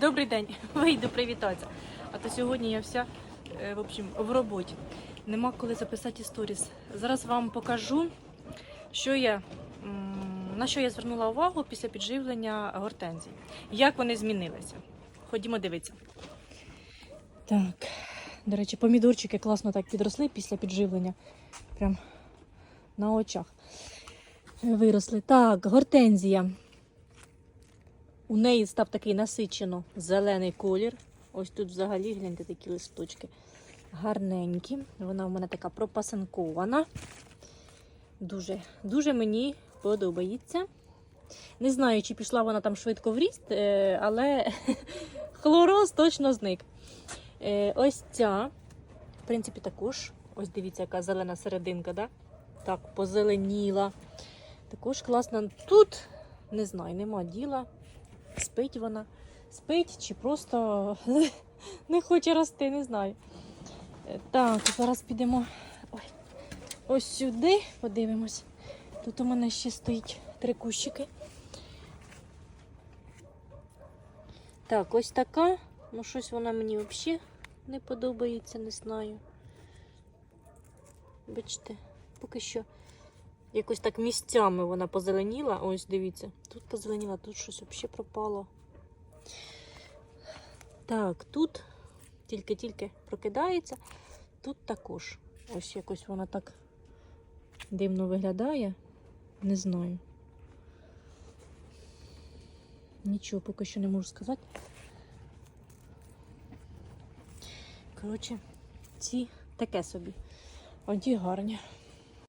Добрий день, вийду привітатися. А то сьогодні я вся е, в общем, в роботі. Нема коли записати сторіс. Зараз вам покажу, що я, на що я звернула увагу після підживлення гортензій. Як вони змінилися. Ходімо дивитися. Так, до речі, помідорчики класно так підросли після підживлення. Прям на очах виросли. Так, гортензія. У неї став такий насичено зелений колір. Ось тут взагалі гляньте такі листочки. Гарненькі. Вона в мене така пропасанкована. Дуже, дуже мені подобається. Не знаю, чи пішла вона там швидко в ріст, е, але хлороз точно зник. Е, Ось ця, в принципі, також. Ось дивіться, яка зелена серединка, да? так, позеленіла. Також класно. Тут, не знаю, нема діла. Спить вона. Спить чи просто не хоче рости, не знаю. Е, Так, зараз підемо ой, ось сюди, подивимось. Тут у мене ще стоїть три кущики. Так, ось така. Ну, щось вона мені взагалі не подобається, не знаю. Бачите, поки що якось так місцями вона позеленіла. Ось дивіться, тут позеленіла, тут щось взагалі пропало. Так, тут тільки-тільки прокидається, тут також. Ось якось вона так дивно виглядає. Не знаю. Нічого поки що не можу сказати. Коротше, ці таке собі. Оді гарні.